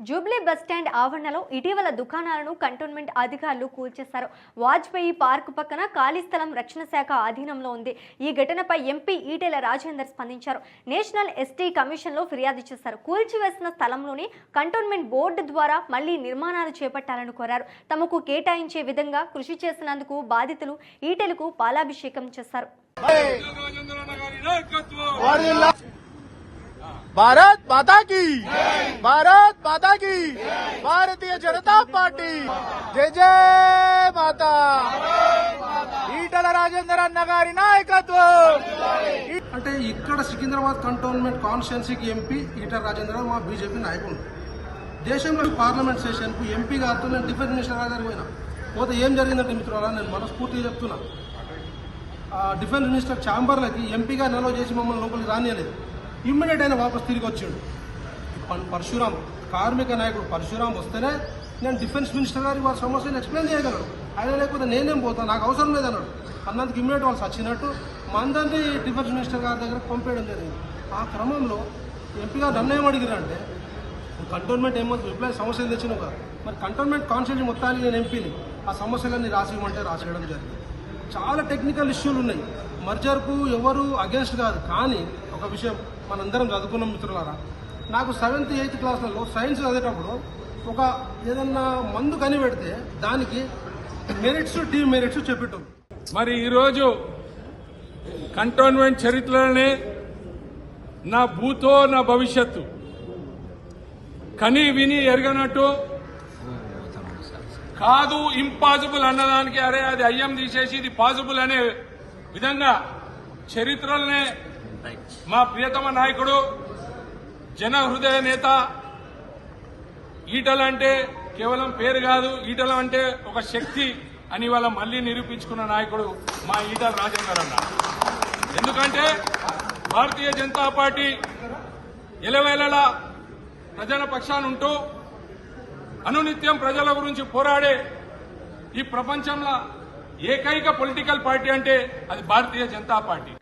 Jubilee bus stand ఆవరణలో ఇటీవల దుకాణాలను కంటోన్మెంట్ అధికారులు కూల్చేశారు. వాజ్పేయి పార్క్ పక్కన ఖాళీ స్థలం రక్షణ శాఖ ఆధీనంలో ఉంది. ఈ ఘటనపై ఎంపీ ఈటెల రాజేందర్ స్పందించారు. నేషనల్ ఎస్టీ కమిషన్లో ఫిర్యాదు చేశారు. కూల్చివేసిన స్థలంలోని కంటోన్మెంట్ బోర్డు ద్వారా మళ్ళీ నిర్మాణాలు చేపట్టాలని కోరారు. తమకు కేటాయించే విధంగా కృషి చేసినందుకు బాధితులు ఈటెలకు పాలాభిషేకం చేశారు రాజేంద్రన్న గారి నాయకత్వం వారిల్లా- భారత్ మాతాకి భారత్ మాతాకి భారతీయ జనతా పార్టీ జయ జయ మాతా ఈటల రాజేందర్ అన్న గారి నాయకత్వం। అంటే ఇక్కడ సికింద్రాబాద్ కంటోన్మెంట్ కాన్స్టిట్యున్సీకి ఎంపీ ఈటల రాజేంద్ర మా బీజేపీ నాయకుడు దేశంలో పార్లమెంట్ సెషన్కు ఎంపీ గారితో నేను డిఫెన్స్ మినిస్టర్ గారికి పోయినా పోతే ఏం జరిగిందంటే మిత్రులారా నేను మనస్ఫూర్తిగా చెప్తున్నా. డిఫెన్స్ మినిస్టర్ ఛాంబర్లకి ఎంపీగా నిల్వ చేసి మమ్మల్ని లోపలికి రానియలేదు. ఇమ్మీడియట్ అయినా వాపస్ తిరిగి వచ్చాడు. పరశురాం కార్మిక నాయకుడు పరశురాం వస్తేనే నేను డిఫెన్స్ మినిస్టర్ గారికి వారి సమస్యను ఎక్స్ప్లెయిన్ చేయగలను. ఆయన లేకపోతే నేనేం పోతాను నాకు అవసరం లేదన్నాడు. అన్నందుకు ఇమ్మీడియట్ వాళ్ళు చచ్చినట్టు మందరినీ డిఫెన్స్ మినిస్టర్ గారి దగ్గర పంపేయడం జరిగింది. ఆ క్రమంలో ఎంపీగా నన్ను ఏమడిగిరంటే కంటోన్మెంట్ ఏమో రిప్లై సమస్యలు తెచ్చినావు కదా. మరి కంటోన్మెంట్ కాన్స్టిట్యూషన్ మొత్తానికి నేను ఎంపీని. ఆ సమస్యలన్నీ రాసి ఇవ్వమంటే రాసేయడం జరిగింది. చాలా టెక్నికల్ ఇష్యూలు ఉన్నాయి. మర్జర్కు ఎవరు అగేన్స్ట్ కాదు కానీ ఒక విషయం మనందరం చదువుకున్నాం మిత్రులారా. నాకు సెవెంత్ ఎయిత్ క్లాస్లలో సైన్స్ చదివేటప్పుడు ఒక ఏదన్నా మందు కనిపెడితే దానికి మెరిట్స్ డిమెరిట్స్ చెప్పటం మరి ఈరోజు కంటోన్మెంట్ చరిత్రలోనే నా భూతో నా భవిష్యత్తు. కని విని ఎరగనట్టు కాదు ఇంపాసిబుల్ అన్నదానికి అరే అది అయ్యం తీసేసి ఇది పాసిబుల్ అనే విధంగా చరిత్రలనే మా ప్రియతమ నాయకుడు జన హృదయ నేత ఈటల అంటే కేవలం పేరు కాదు ఈటల అంటే ఒక శక్తి అని వాళ్ళ మళ్ళీ నిరూపించుకున్న నాయకుడు మా ఈటల రాజేందర్ అన్న ఎందుకంటే భారతీయ జనతా పార్టీ ఎలవేళలా ప్రజల పక్షాన ఉంటూ అనునిత్యం ప్రజల గురించి పోరాడే ఈ ప్రపంచంలో ఏకైక పొలిటికల్ పార్టీ అంటే అది భారతీయ జనతా పార్టీ.